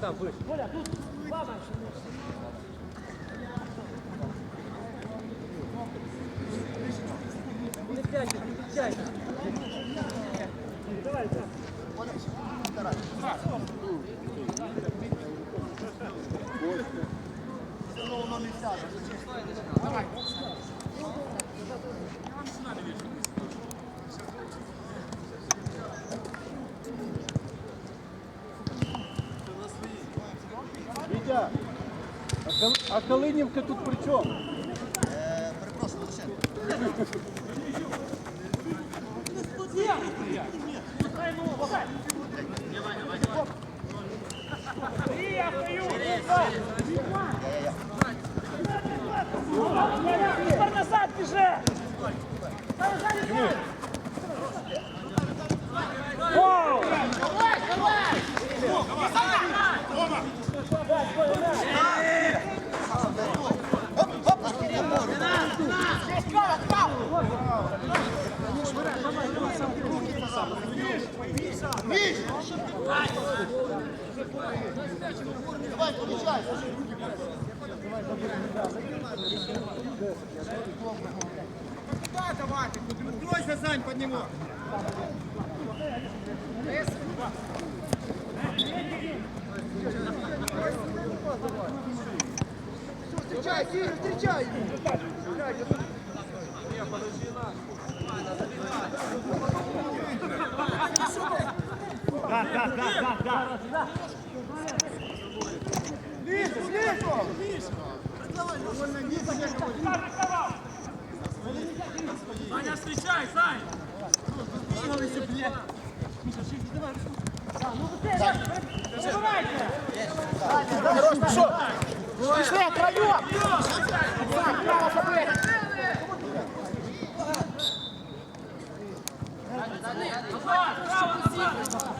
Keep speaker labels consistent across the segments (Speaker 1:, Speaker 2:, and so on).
Speaker 1: там выше. Не пять, не печать.
Speaker 2: Вітя, А Калинівка тут при чому?
Speaker 3: Давай, Лученко. Я стою!
Speaker 4: Давай, помічай.
Speaker 2: Тройся, Сань, подниму.
Speaker 4: Встречай, Кирю, встречай! Снизу, снизу!
Speaker 3: Саня, встречай, Сань!
Speaker 4: Хорош, пошел! Пішли, троем! Право забери! Леша, Лех! Хорош, хорош, попадай! Подвой. Хорош,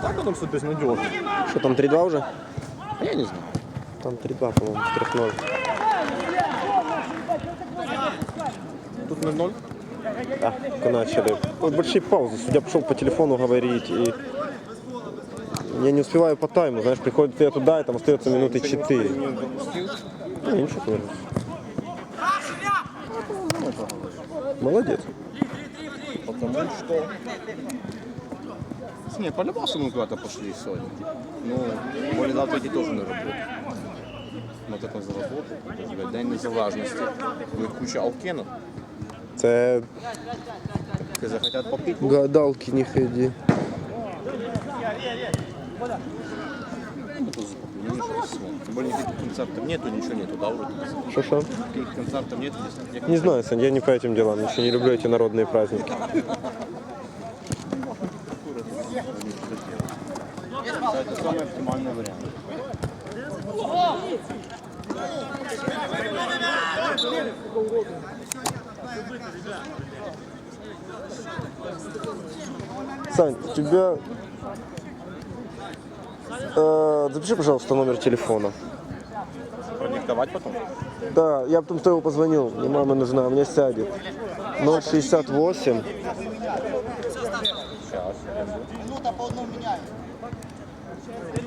Speaker 5: Так потом все безнадежно. Что там 3-2 уже? Я не знаю. Там 3-2, по-моему, 4-0. Тут 0-0? Да, начали. Вот большие паузы. Судья пошел по телефону говорить и я не успеваю по тайму, знаешь, приходит я туда, и там остается минуты 4. Не, ничего не Молодец.
Speaker 6: Потому что... Не, по-любому мы куда-то пошли сегодня. Ну, более завтра тоже на работу Мы так заработали. Блядь, День незалежності. Ви куча алкенів,
Speaker 5: Це
Speaker 6: які захотять попити.
Speaker 5: гадалки не ходи.
Speaker 6: Ну, то ну, ничего себе. Тем более никаких концертов нету, ничего нету, да, вроде?
Speaker 5: Шо-шо?
Speaker 6: Никаких концертов нету здесь.
Speaker 5: Не знаю, Сань, я не по этим делам. Еще не люблю эти народные праздники.
Speaker 6: Это самый оптимальный вариант.
Speaker 5: Сань, у тебя... Э, запиши, пожалуйста, номер телефона.
Speaker 6: Продиктовать потом?
Speaker 5: Да, я потом его позвонил. Мне мама нужна, мне сядет. 068
Speaker 6: Сейчас.
Speaker 4: Минута по одному.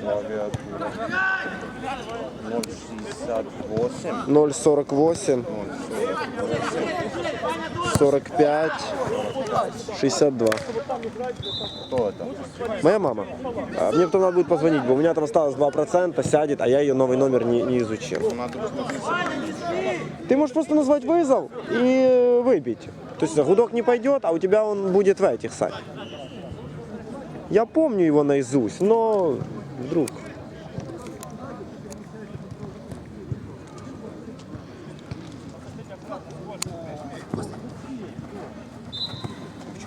Speaker 6: Клавиатура. 068.
Speaker 5: 048 45 62.
Speaker 6: Кто это?
Speaker 5: Моя мама. А Мне потом надо будет позвонить, бо у меня там осталось 2%, сядет, а я ее новый номер не, не изучил.
Speaker 6: Надо посмотреть.
Speaker 5: Ты можешь просто назвать вызов и э, выбить. То есть гудок не пойдет, а у тебя он будет в этих, Сань. Я помню его наизусть, но вдруг.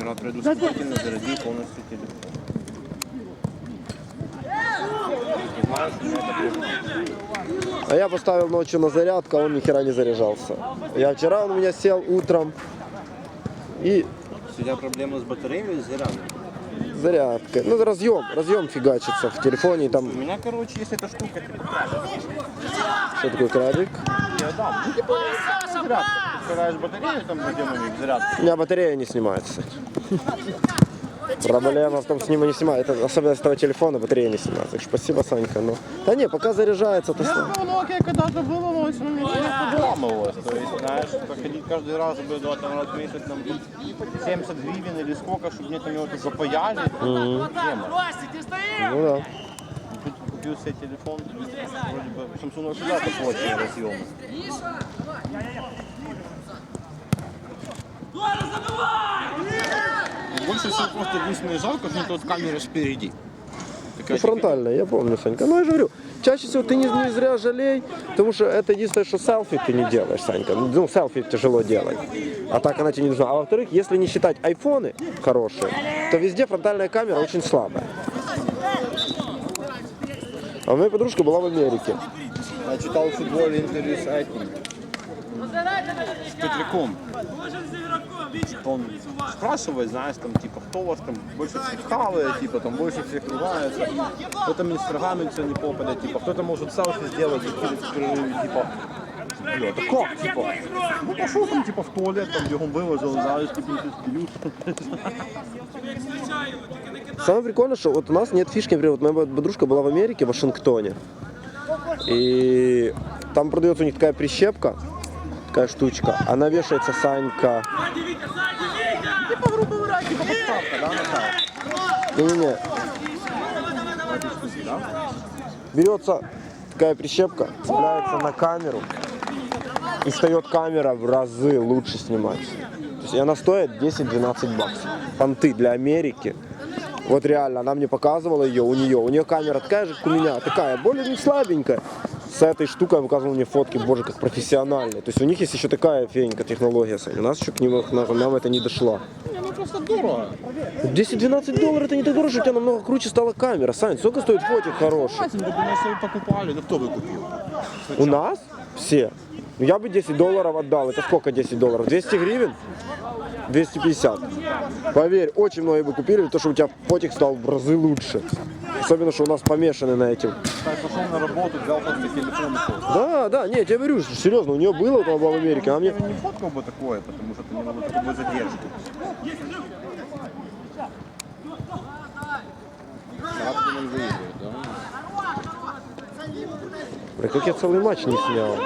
Speaker 6: Вчера предусмотрительно зарядил полностью телефон. У
Speaker 5: А я поставил ночью на зарядку, а он ни хера не заряжался. Я вчера он у меня сел утром и
Speaker 6: У тебя проблемы с батареей или с зарядом?
Speaker 5: зарядка. Ну, разъем, разъем фигачится в телефоне, и
Speaker 6: У
Speaker 5: там,
Speaker 6: меня, короче, есть эта штука.
Speaker 5: что такое крабик?
Speaker 6: Я дам. Ну, типа, зарядка. Ты батарею, там где-нибудь зарядку.
Speaker 5: У меня батарея не снимается. Проблема в том, что с него не снимает. Это особенность этого телефона, батарея не снимается. Так что спасибо, Санька. Но... Да не, пока заряжается, то что...
Speaker 6: Ну, Nokia когда-то было, но все равно не подламывалось. То есть, знаешь, проходить каждый раз бы два там раз в месяц там 70 гривен или сколько, чтобы мне там его тут запаяли. Тема.
Speaker 3: Ростик, ты стоишь?
Speaker 5: Ну да.
Speaker 6: Тут купил себе телефон, вроде бы Samsung всегда плотные разъемы.
Speaker 3: Лора, забивай!
Speaker 6: Больше всего просто единственное жалко, что тут камера спереди.
Speaker 5: Ну, фронтальная, я помню, Санька. Ну, я же говорю, чаще всего ты не, не зря жалей, потому что это единственное, что селфи ты не делаешь, Санька. Ну, селфи тяжело делать. А так она тебе не нужна. А во-вторых, если не считать айфоны хорошие, то везде фронтальная камера очень слабая. А у меня подружка была в Америке.
Speaker 6: Я читал в футболе интервью с этим. С Петряком
Speaker 3: Можем з ігроком, Вітя.
Speaker 6: Он спрашивает, знаешь, там, типа, кто у вас там больше всех хавает, типа, там, больше всех ругается, кто там инстрагамит все не попадет, типа, кто-то может селфи сделать, и скинуть в перерыве, типа, Бля, да как, типа, ну пошел там, типа, в туалет, там, где он выложил, знаешь, типа, пилют.
Speaker 3: Як зустрічаю, тільки не кидай.
Speaker 5: Самое прикольное, что вот у нас нет фишки, например, вот моя подружка была в Америке, в Вашингтоне. И там продается у них такая прищепка, такая штучка. Она вешается, Санька.
Speaker 3: Ззаді, Вітя, ззаді, Вітя!
Speaker 6: Типа, грубо говоря, типа, подставка, да, на
Speaker 5: Не-не-не. Берется такая прищепка, цепляется на камеру. И встает камера в разы лучше снимать. То есть и она стоит 10-12 баксов. Понты для Америки. Вот реально, она мне показывала ее, у нее. У нее камера такая же, как у меня, такая, более не слабенькая. С этой штукой показывал мне фотки, боже, как профессиональные. То есть у них есть еще такая фенька технология, Сань. У нас еще к ним, нам, это не дошло.
Speaker 6: Ну просто дорого.
Speaker 5: 10-12 долларов это не так дорого, у тебя намного круче стала камера. Сань, сколько стоит фотик хороший?
Speaker 6: Хватит, вы вы покупали, да кто вы купил?
Speaker 5: У нас все. Ну, Я бы 10 долларов отдал. Это сколько 10 долларов? 200 гривен? 250. Поверь, очень многие бы купили, то, что у тебя фотик стал в разы лучше. Особенно, что у нас помешаны на этим.
Speaker 6: Пошел на работу, взял просто телефон.
Speaker 5: Да, да, нет, я говорю, серьезно, у нее было, она была в Америке, она мне...
Speaker 6: Я не фоткал бы такое, потому что это не было такой задержки. Он выиграет, да?
Speaker 5: Бля, как я целый матч не снял.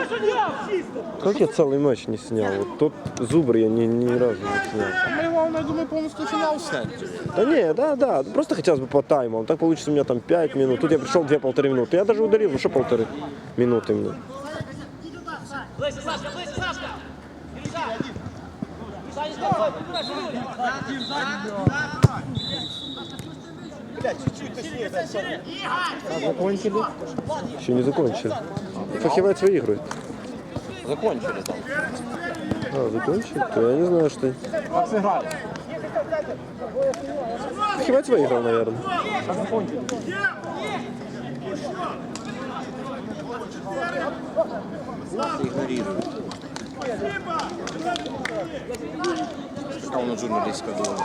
Speaker 5: Как я целый матч не снял? Вот тот зубр я ни, ни разу не снял.
Speaker 6: Мы, главное, я думаю, полностью финал снять.
Speaker 5: Да не, да, да, просто хотелось бы по таймам. Так получится у меня там 5 минут. Тут я пришел 2-полторы минуты. Я даже удалил, ну что полторы минуты мне.
Speaker 1: Ближче,
Speaker 5: Закончили? Еще не закончили. Фахивать выигрывает.
Speaker 6: Закончили там.
Speaker 5: А, закончили? То я не знаю, что...
Speaker 6: Как сыграли?
Speaker 5: Фахивать выиграл, наверное.
Speaker 6: Как закончили? Игнорируют. Что он журналистка думает?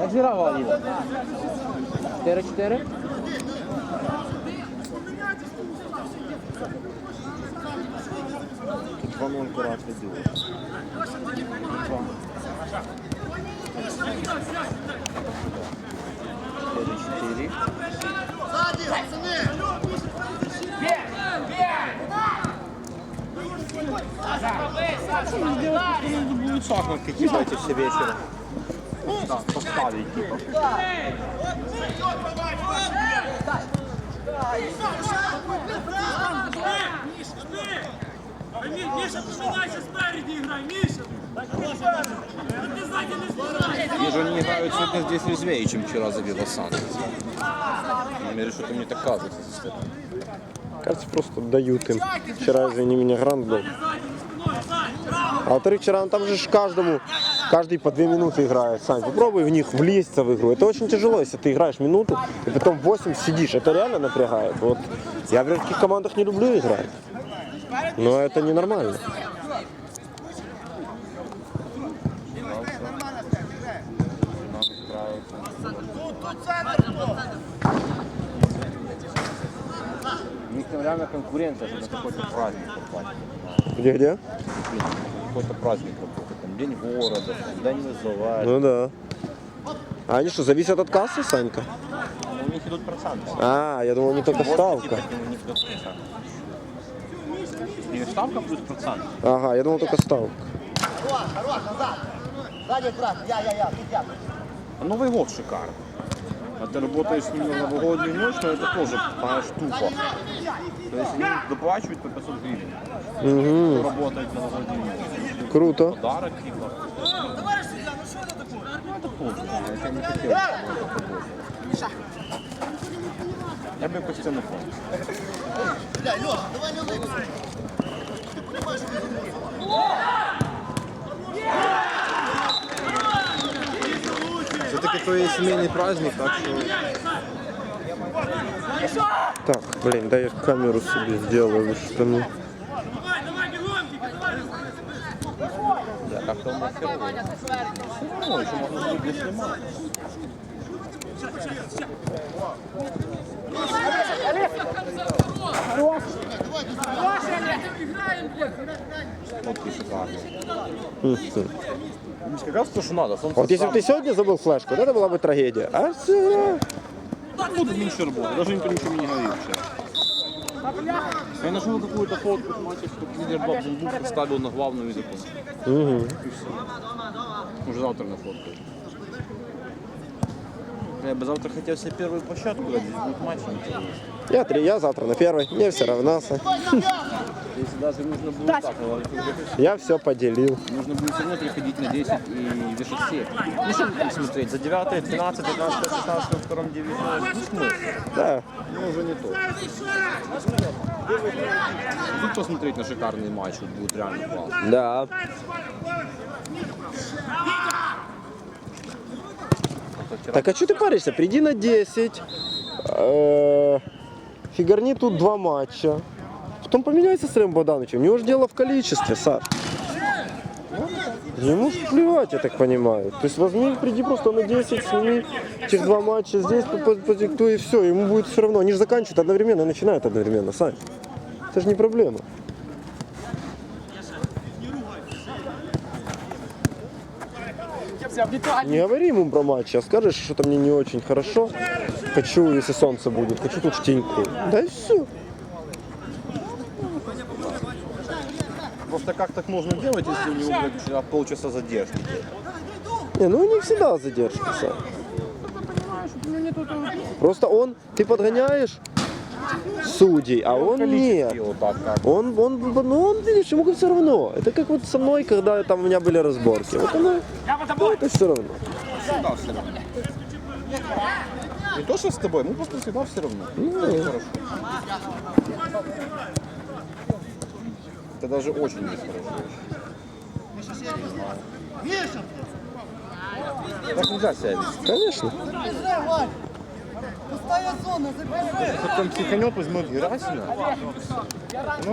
Speaker 2: Як зіграв Аліна? 4-4?
Speaker 6: Тут 2-0 Карат ведет. Два. Четыре.
Speaker 4: Сзади, пацаны!
Speaker 6: Будут шахмат какие-то эти все вечером. Да, поставить типа.
Speaker 3: Мі- Міша, поминайся спереді грай, Міша! А ти ззаді не збирайся!
Speaker 6: Они же они играют сегодня здесь резвее, чем вчера за Вивасан. Я что-то мне так кажется. со стороны.
Speaker 5: Кажется, просто дают им. Вчера, извини меня, грант был. А во-вторых, вчера ну, там же каждому, каждый по две минуты играет. Сань, попробуй в них влезться в игру. Это очень тяжело, если ты играешь минуту и потом 8 сидишь. Это реально напрягает. Вот я в таких командах не люблю играть. Но это ненормально.
Speaker 6: У них там реально конкуренция, чтобы на какой-то праздник попасть.
Speaker 5: Где-где?
Speaker 6: Какой-то праздник работает. Там день города, там, день вызывает.
Speaker 5: Ну да. А они что, зависят от кассы, Санька?
Speaker 6: Ну, у них идут проценты.
Speaker 5: А, я думал, не только ставка.
Speaker 6: У них идут проценты. У них ставка плюс процент.
Speaker 5: Ага, я думал только ставка.
Speaker 4: Хорош, хорош, назад! Сзади аккуратно, я, я, я, я.
Speaker 6: Новый год шикарно. А ты работаешь с ним на новогоднюю ночь, но это тоже, понимаешь, тупо. То есть они доплачивают по 500 гривен.
Speaker 5: Угу,
Speaker 6: работает на ночь.
Speaker 5: круто.
Speaker 6: Подарок типа. Ну это плохо, я не хотел. это было. Я бы це не фонд.
Speaker 4: Бля, Леха, давай не улыбайся.
Speaker 6: Все-таки то є сімейний праздник, так що
Speaker 5: Так, блин, дай я камеру себе сделаю, что ну.
Speaker 6: Фотки шикарные.
Speaker 5: Мгм.
Speaker 6: Как раз то, что надо.
Speaker 5: Вот если бы ты сегодня забыл флешку, вот это была бы трагедия. А все.
Speaker 6: Буду меньше работать. Даже никто ничего мне не говорил вчера. Я нашел какую-то фотку с матча, что лидер Баб Зумбук поставил на главную языку.
Speaker 5: Угу.
Speaker 6: И все. Уже завтра на фотку. Я бы завтра хотел себе первую площадку, дать, здесь будет матч.
Speaker 5: Я три, я завтра на первой. Мне все равно.
Speaker 6: Если даже нужно будет так,
Speaker 5: Я все поделил.
Speaker 6: нужно будет все равно приходить на 10 и вешать сеть. Ну что там смотреть, за 9, 12, 15, 16 на втором дивизионе, ну смысл,
Speaker 5: Да.
Speaker 6: ну уже не то. Тут посмотреть на шикарный матч, вот будет реально классно.
Speaker 5: Да. Так а что ты паришься? Приди на 10. э, Фигарни тут два матча. Потом поменяйся с Рэм Богдановичем. У него же дело в количестве, Саш. Ему ж плевать, я так понимаю. То есть возьми, приди просто на 10, сними этих два матча здесь, по- по- подиктуй и все. Ему будет все равно. Они же заканчивают одновременно начинают одновременно, Сань. Это же не проблема. Не говори ему про матч, а скажешь, что-то мне не очень хорошо. Хочу, если солнце будет, хочу тут теньку. Да и все.
Speaker 6: Просто как так можно делать, если у него блядь, полчаса задержки?
Speaker 5: Не, ну них всегда задержка, Сань. Просто он, ты подгоняешь судей, а он нет. Он, он, ну он, видишь, ему все равно. Это как вот со мной, когда там у меня были разборки. Вот оно, ну, это все равно.
Speaker 6: Не то, что с тобой, ну просто всегда все равно.
Speaker 5: Ну,
Speaker 6: Это хорошо. Это даже очень нехорошо.
Speaker 4: Миша!
Speaker 6: Так нельзя себя вести.
Speaker 5: Конечно.
Speaker 4: Пустая зона, забежай!
Speaker 6: Потом психанет, возьмет Герасина.